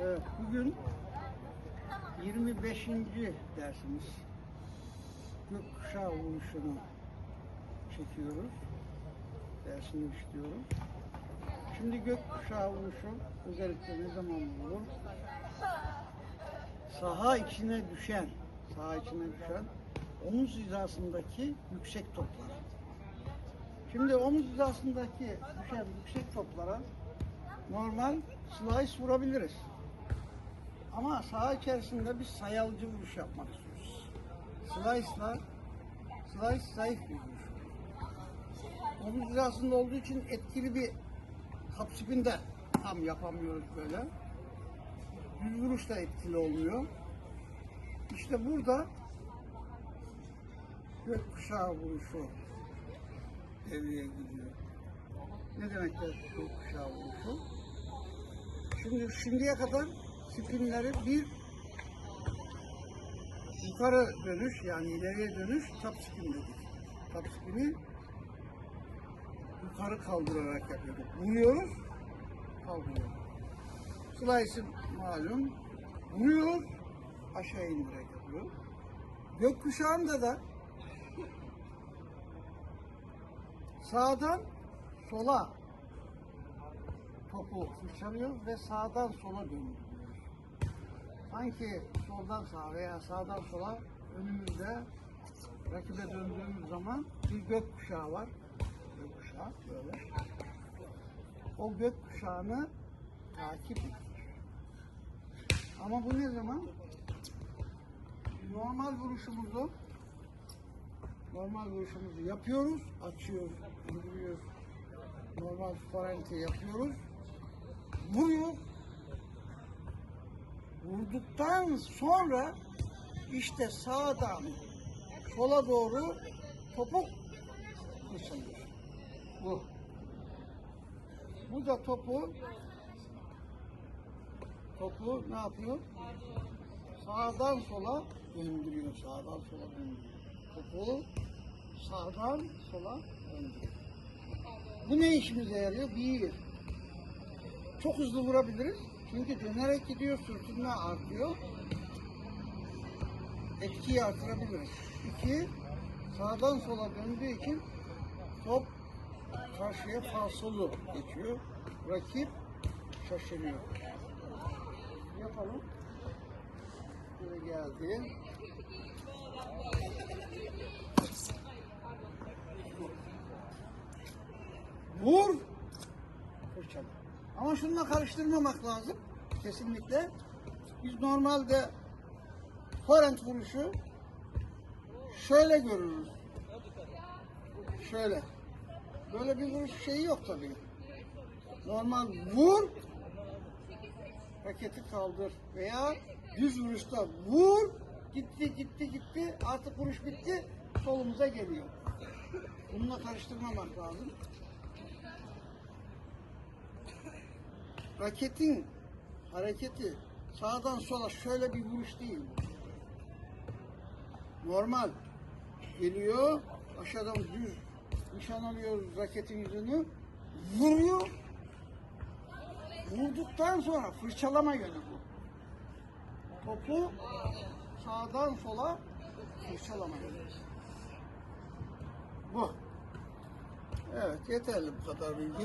Bugün 25. dersimiz. Gökkuşağı vuruşunu çekiyoruz. Dersini işliyoruz. Şimdi gökkuşağı vuruşu özellikle ne zaman vurulur? Saha içine düşen, saha içine düşen omuz hizasındaki yüksek toplara. Şimdi omuz hizasındaki düşen yüksek toplara normal slice vurabiliriz. Ama saha içerisinde biz sayalcı vuruş yapmak istiyoruz. Slice'la slice zayıf bir vuruş. Omuz hizasında olduğu için etkili bir kapsipin de tam yapamıyoruz böyle. Düz vuruş da etkili olmuyor. İşte burada gökkuşağı vuruşu devreye giriyor. Ne demek gökkuşağı vuruşu? Şimdi şimdiye kadar spinleri bir yukarı dönüş yani ileriye dönüş top spin dedik. Top spini yukarı kaldırarak yapıyorduk. Vuruyoruz, kaldırıyoruz. Slice'ı malum vuruyor, aşağı indirerek yapıyor. Gökkuşağında da sağdan sola topu fırçalıyor ve sağdan sola döndürüyor. Sanki soldan sağa veya sağdan sola önümüzde rakibe döndüğümüz zaman bir gökkuşağı var. Gökkuşağı böyle. O gökkuşağını takip ediyor. Ama bu ne zaman? Normal vuruşumuzu normal vuruşumuzu yapıyoruz, açıyoruz, indiriyoruz. Normal forente yapıyoruz. Vuruyor. Vurduktan sonra işte sağdan sola doğru topuk fırçalıyor. Bu. Bu da topu topu ne yapıyor? Sağdan sola döndürüyor. Sağdan sola döndürüyor. Topu sağdan sola döndürüyor. Bu ne işimize yarıyor? Bir, çok hızlı vurabiliriz. Çünkü dönerek gidiyor, sürtünme artıyor. Etkiyi artırabiliriz. İki, sağdan sola döndüğü için top karşıya falsolu geçiyor. Rakip şaşırıyor. Yapalım. Böyle geldi. Vur. Fırçala. Ama şununla karıştırmamak lazım. Kesinlikle. Biz normalde forend vuruşu şöyle görürüz. Şöyle. Böyle bir vuruş şeyi yok tabii. Normal vur, raketi kaldır veya düz vuruşta vur, gitti gitti gitti artık vuruş bitti solumuza geliyor. Bununla karıştırmamak lazım. Raketin hareketi sağdan sola şöyle bir vuruş değil. Normal geliyor aşağıdan düz nişan alıyoruz raketin yüzünü vuruyor vurduktan sonra fırçalama yönü bu. Topu sağdan sola fırçalama yönü. Bu. Evet yeterli bu kadar bilgi.